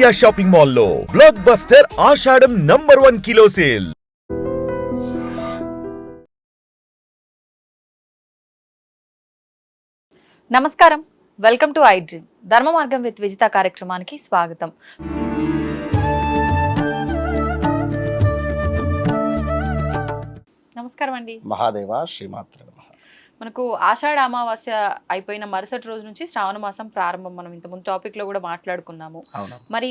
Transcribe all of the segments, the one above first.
Chaitanya shopping మాల్లో blockbuster Ashadham number one kilo sale. నమస్కారం. Welcome to I Dream. Dharma Margam with Vijitha కార్యక్రమానికి స్వాగతం. నమస్కారం అండి. మహాదేవ శ్రీమాత్ర. మనకు ఆషాఢ అమావాస్య అయిపోయిన మరుసటి రోజు నుంచి శ్రావణ మాసం ప్రారంభం. మనం ఇంతకుముందు టాపిక్లో కూడా మాట్లాడుకున్నాము. మరి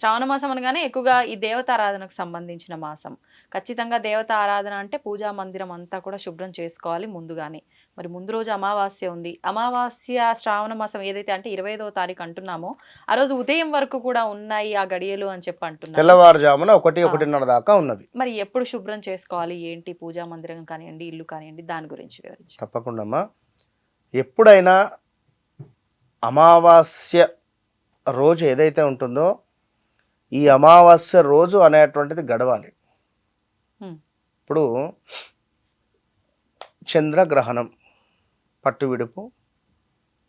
శ్రావణ మాసం అనగానే ఎక్కువగా ఈ దేవతారాధనకు సంబంధించిన మాసం. ఖచ్చితంగా దేవత ఆరాధన అంటే పూజా మందిరం అంతా కూడా శుభ్రం చేసుకోవాలి ముందుగానే. మరి ముందు రోజు అమావాస్య ఉంది. అమావాస్య శ్రావణ మాసం ఏదైతే అంటే ఇరవై ఐదవ తారీఖు అంటున్నామో ఆ రోజు ఉదయం వరకు కూడా ఉన్నాయి ఆ గడియలు అని చెప్పి అంటున్నారు. తెల్లవారుజామున ఒకటి. ఒకటిన్నర దాకా ఉన్నవి. మరి ఎప్పుడు శుభ్రం చేసుకోవాలి? ఏంటి? పూజా మందిరం కానివ్వండి ఇల్లు కానివ్వండి దాని గురించి వివరించి. తప్పకుండా అమ్మా ఎప్పుడైనా అమావాస్య రోజు ఏదైతే ఉంటుందో ఈ అమావాస్య రోజు అనేటువంటిది గడవాలి. ఇప్పుడు చంద్రగ్రహణం. పట్టు విడుపు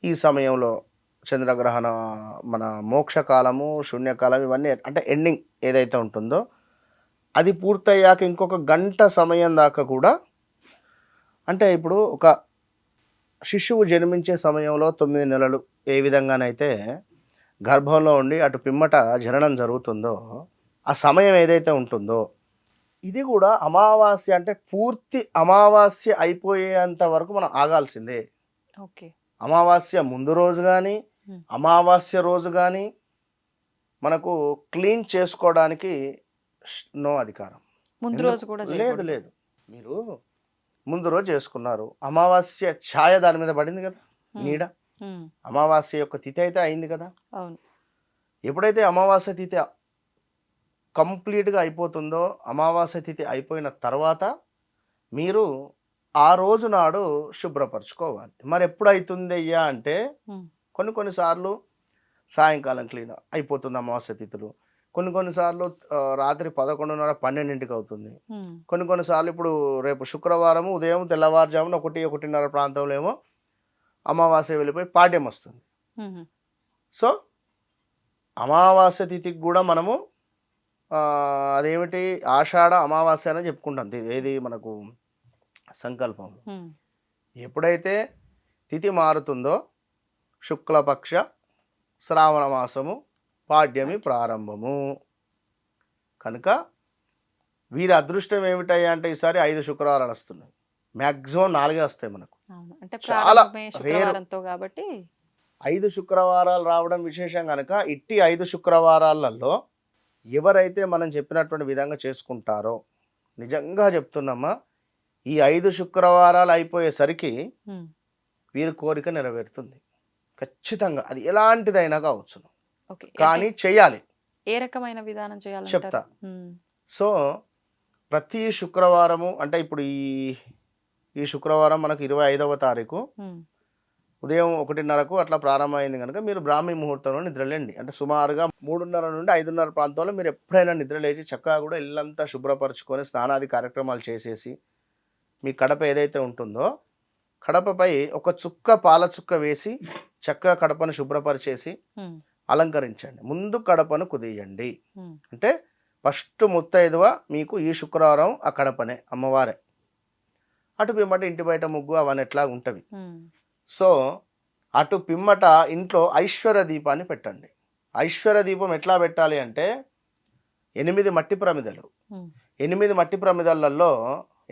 ఈ సమయంలో చంద్రగ్రహణ మన మోక్షకాలము శూన్యకాలం ఇవన్నీ అంటే ఎండింగ్ ఏదైతే ఉంటుందో అది పూర్తయ్యాక ఇంకొక గంట సమయం దాకా కూడా అంటే ఇప్పుడు ఒక శిశువు జన్మించే సమయంలో తొమ్మిది నెలలు ఏ విధంగానైతే గర్భంలో ఉండి అటు పిమ్మట జననం జరుగుతుందో ఆ సమయం ఏదైతే ఉంటుందో ఇది కూడా అమావాస్య అంటే పూర్తి అమావాస్య అయిపోయేంత వరకు మనం ఆగాల్సిందే ఓకే అమావాస్య ముందు రోజు కానీ. అమావాస్య రోజు కానీ మనకు క్లీన్ చేసుకోవడానికి నో అధికారం ముందు? రోజు కూడా లేదు. లేదు మీరు ముందు రోజు చేసుకున్నారు అమావాస్య ఛాయ దాని మీద పడింది కదా. నీడ. అమావాస్య యొక్క తిథి అయితే అయింది కదా ఎప్పుడైతే అమావాస్య తిథి కంప్లీట్గా అయిపోతుందో అమావాస్య తిథి అయిపోయిన తర్వాత మీరు ఆ రోజు నాడు శుభ్రపరచుకోవాలి మరి ఎప్పుడు అవుతుంది అయ్యా అంటే. కొన్ని కొన్నిసార్లు సాయంకాలం క్లీన్ అయిపోతుంది అమావాస్య తిథులు కొన్ని కొన్నిసార్లు రాత్రి పదకొండున్నర పన్నెండింటికి అవుతుంది. కొన్ని కొన్నిసార్లు ఇప్పుడు రేపు శుక్రవారం ఉదయం తెల్లవారుజామున ఒకటి ఒకటిన్నర ప్రాంతంలో ఏమో అమావాస్య వెళ్ళిపోయి పాడ్యం వస్తుంది. సో అమావాస్య తిథికి కూడా మనము అదేమిటి? ఆషాఢ అమావాస్య అని చెప్పుకుంటాం. ఇది ఏది మనకు సంకల్పంలో Hmm. ఎప్పుడైతే తిథి మారుతుందో శుక్లపక్ష శ్రావణ మాసము పాడ్యమి ప్రారంభము. కనుక వీరి అదృష్టం ఏమిటయ్యా అంటే ఈసారి ఐదు శుక్రవారాలు వస్తున్నాయి. మ్యాక్సిమం నాలుగే వస్తాయి మనకు. చాలా కాబట్టి ఐదు శుక్రవారాలు రావడం విశేషం కనుక ఇట్టి ఐదు శుక్రవారాలలో ఎవరైతే మనం చెప్పినటువంటి విధంగా చేసుకుంటారో నిజంగా చెప్తున్నామా ఈ ఐదు శుక్రవారాలు అయిపోయేసరికి. వీరి కోరిక నెరవేరుతుంది. ఖచ్చితంగా అది ఎలాంటిదైనా కావచ్చు. ఓకే. కానీ చేయాలి. ఏ రకమైన విధానం చేయాలంటారు? చెప్తా. సో ప్రతి శుక్రవారము అంటే ఇప్పుడు ఈ ఈ శుక్రవారం మనకు ఇరవై ఐదవ తారీఖు. ఉదయం ఒకటిన్నరకు అట్లా ప్రారంభమైంది కనుక మీరు బ్రాహ్మీ ముహూర్తంలో నిద్రలేండి అంటే సుమారుగా మూడున్నర నుండి ఐదున్నర ప్రాంతంలో మీరు ఎప్పుడైనా నిద్రలేచి చక్కగా కూడా ఇల్లంతా శుభ్రపరచుకొని స్నానాది కార్యక్రమాలు చేసేసి మీ కడప ఏదైతే ఉంటుందో కడపపై ఒక చుక్క పాల చుక్క వేసి చక్కగా కడపను శుభ్రపరిచేసి. అలంకరించండి ముందు కడపను కుదియండి. అంటే ఫస్ట్ ముత్తైదువ మీకు ఈ శుక్రవారం ఆ కడపనే అమ్మవారే అటు పిమ్మట ఇంటి బయట ముగ్గు అవన్నీ ఎట్లా ఉంటవి. సో అటు పిమ్మట ఇంట్లో ఐశ్వర్య దీపాన్ని పెట్టండి. ఐశ్వర్య దీపం ఎట్లా పెట్టాలి అంటే ఎనిమిది మట్టి ప్రమిదలు. ఎనిమిది మట్టి ప్రమిదలలో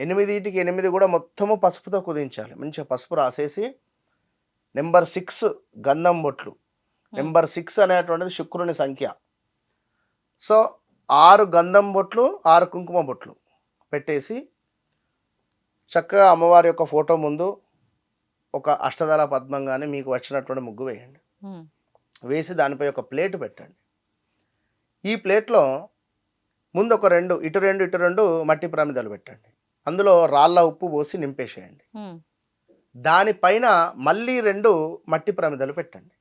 ఎనిమిదిటికి ఎనిమిది కూడా మొత్తము పసుపుతో కుదించాలి. మంచిగా పసుపు రాసేసి నెంబర్ సిక్స్ గంధం బొట్లు. నెంబర్ సిక్స్ అనేటువంటిది శుక్రుని సంఖ్య. సో ఆరు గంధం బొట్లు ఆరు కుంకుమ బొట్లు పెట్టేసి చక్కగా అమ్మవారి యొక్క ఫోటో ముందు ఒక అష్టదళ పద్మం కానీ మీకు వచ్చినటువంటి ముగ్గు వేయండి. వేసి దానిపై ఒక ప్లేట్ పెట్టండి ఈ ప్లేట్లో ముందు ఒక రెండు ఇటు రెండు ఇటు రెండు మట్టి ప్రమిదలు పెట్టండి అందులో రాళ్ళ ఉప్పు పోసి నింపేసేయండి. దానిపైన మళ్ళీ రెండు మట్టి ప్రమిదలు పెట్టండి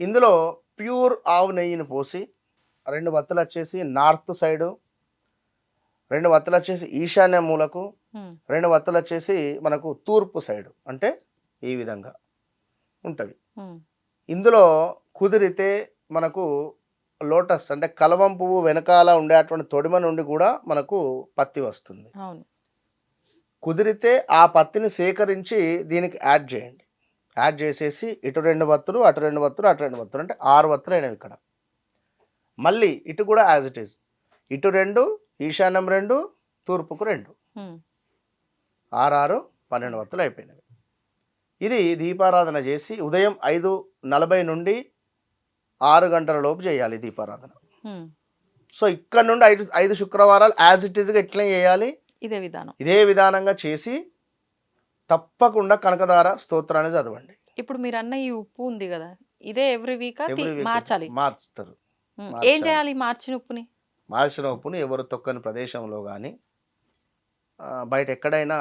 ఇందులో ప్యూర్ ఆవు నెయ్యిని పోసి రెండు వత్తులు వచ్చేసి నార్త్ సైడు రెండు వత్తులు వచ్చేసి ఈశాన్య మూలకు. రెండు వత్తులు వచ్చేసి మనకు తూర్పు సైడు అంటే ఈ విధంగా Hmm. ఇందులో కుదిరితే మనకు లోటస్ అంటే కలవం పువ్వు వెనకాల ఉండేటువంటి తొడిమ నుండి కూడా మనకు పత్తి వస్తుంది. కుదిరితే ఆ పత్తిని సేకరించి దీనికి యాడ్ చేయండి. యాడ్ చేసేసి ఇటు రెండు వత్తులు అటు రెండు వత్తులు అటు రెండు వత్తులు అంటే ఆరు వత్తులు అయినవి ఇక్కడ. మళ్ళీ ఇటు కూడా యాజ్ ఇట్ ఈస్ ఇటు రెండు ఈశాన్యం రెండు తూర్పుకు రెండు. ఉమ్, ఆరు ఆరు పన్నెండు వత్తులు అయిపోయినవి. ఇది దీపారాధన చేసి ఉదయం ఐదు నలభై నుండి ఆరు గంటల లోపు చేయాలి దీపారాధన. సో ఇక్కడ నుండి ఐదు ఐదు శుక్రవారాలు యాజ్ ఇట్ ఈస్గా ఎట్లా చేయాలి. ఇదే విధానం. ఇదే విధానంగా చేసి తప్పకుండా కనకదార స్తోత్రాన్ని చదవండి. ఇప్పుడు మీరు అన్న ఈ ఉప్పు ఉంది కదా ఇదే ఎవ్రీ వీక్ మార్చాలి. మార్చుతారు. ఏం చేయాలి మార్చిన ఉప్పుని? మార్చిన ఉప్పుని ఎవరు తొక్కని ప్రదేశంలో కానీ బయట ఎక్కడైనా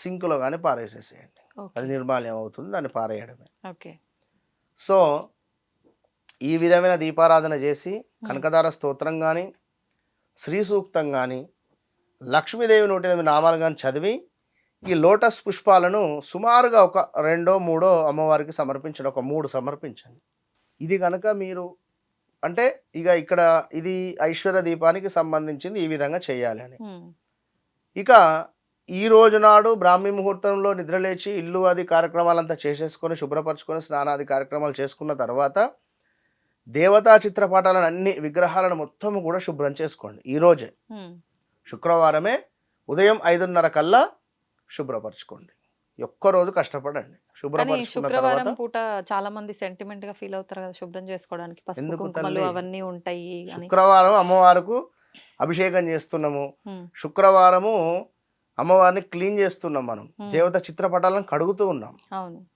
సింకులో కానీ పారేసేసేయండి. అది నిర్మాల్యం అవుతుంది దాన్ని పారేయడమే. ఓకే. సో ఈ విధమైన దీపారాధన చేసి కనకదార స్తోత్రం కానీ శ్రీ సూక్తం కానీ లక్ష్మీదేవి నూట ఎనిమిది నామాలు కానీ చదివి ఈ లోటస్ పుష్పాలను సుమారుగా ఒక రెండో మూడో అమ్మవారికి సమర్పించండి ఒక మూడు సమర్పించండి. ఇది కనుక మీరు అంటే ఇక ఇక్కడ ఇది ఐశ్వర్య దీపానికి సంబంధించింది ఈ విధంగా చేయాలి అని. ఇక ఈ రోజు నాడు బ్రాహ్మీ ముహూర్తంలో నిద్రలేచి ఇల్లు అది కార్యక్రమాలంతా చేసేసుకొని శుభ్రపరచుకొని స్నానాది కార్యక్రమాలు చేసుకున్న తర్వాత దేవతా చిత్రపటాలను అన్ని విగ్రహాలను మొత్తం కూడా శుభ్రం చేసుకోండి. ఈ రోజే. శుక్రవారమే ఉదయం ఐదున్నర కల్లా శుభ్రపరచుకోండి. ఈ ఒక్క రోజు కష్టపడండి. కానీ శుభ్రపరచుకున్న తర్వాత పూట చాలా మంది సెంటిమెంట్గా ఫీల్ అవుతారు కదా శుభ్రం చేసుకోవడానికి పసుపు కుంకుమలు? అవన్నీ ఉంటాయి శుక్రవారం అమ్మవారికి అభిషేకం చేస్తున్నాము. శుక్రవారము అమ్మవారిని క్లీన్ చేస్తున్నాం మనం. దేవత చిత్రపటాలను కడుగుతూ ఉన్నాం. అవును.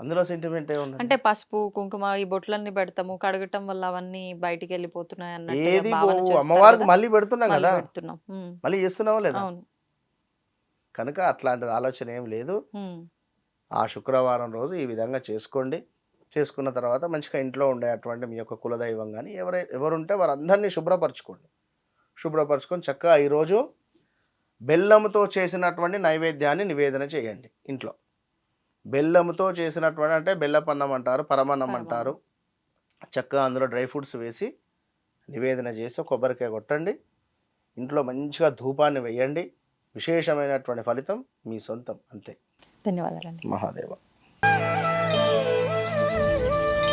అందులో సెంటిమెంట్ ఏముంది అంటే పసుపు కుంకుమ ఈ బొట్లన్నీ పెడతాము. కడగటం వల్ల అవన్నీ బయటికి వెళ్ళిపోతున్నాయి ఏది అమ్మవారికి. మళ్ళీ పెడుతున్నాం కదా. పెడుతున్నాం. మళ్ళీ చేస్తున్నావా లేదా? కనుక అట్లాంటిది ఆలోచన ఏం లేదు. ఆ శుక్రవారం రోజు ఈ విధంగా చేసుకోండి. చేసుకున్న తర్వాత మంచిగా ఇంట్లో ఉండేటువంటి మీ యొక్క కులదైవం కానీ ఎవరై ఎవరుంటే వారందరినీ శుభ్రపరచుకోండి. శుభ్రపరచుకొని చక్కగా ఈరోజు బెల్లంతో చేసినటువంటి నైవేద్యాన్ని నివేదన చేయండి ఇంట్లో. బెల్లంతో చేసినటువంటి అంటే బెల్లపన్నం అంటారు పరమన్నం. అంటారు. చక్కగా అందులో డ్రై ఫ్రూట్స్ వేసి నివేదన చేసి కొబ్బరికాయ కొట్టండి. ఇంట్లో మంచిగా ధూపాన్ని వేయండి. విశేషమైనటువంటి ఫలితం మీ సొంతం అంతే. ధన్యవాదాలండి. మహాదేవ.